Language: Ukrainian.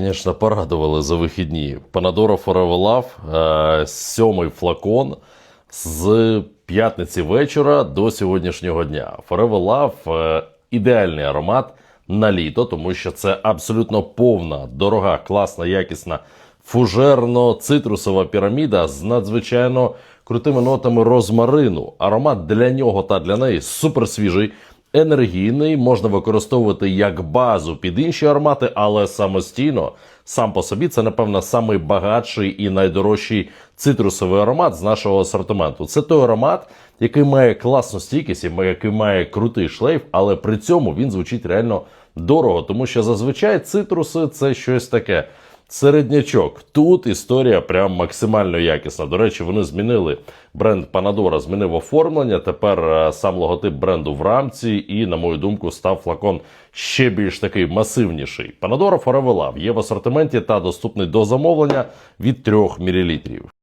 звісно, порадували за вихідні. Панадора Love, е, сьомий флакон з п'ятниці вечора до сьогоднішнього дня. Forever Love ідеальний аромат на літо, тому що це абсолютно повна, дорога, класна, якісна, фужерно-цитрусова піраміда з надзвичайно крутими нотами розмарину. Аромат для нього та для неї суперсвіжий, енергійний, можна використовувати як базу під інші аромати, але самостійно, сам по собі, це, напевно, самий багатший і найдорожчий цитрусовий аромат з нашого асортименту. Це той аромат, який має класну стійкість, який має крутий шлейф, але при цьому він звучить реально дорого, тому що зазвичай цитруси це щось таке. Середнячок. Тут історія прям максимально якісна. До речі, вони змінили бренд Панадора, змінив оформлення. Тепер е, сам логотип бренду в рамці, і, на мою думку, став флакон ще більш такий масивніший. Панадора Forever Love є в асортименті та доступний до замовлення від 3 мл.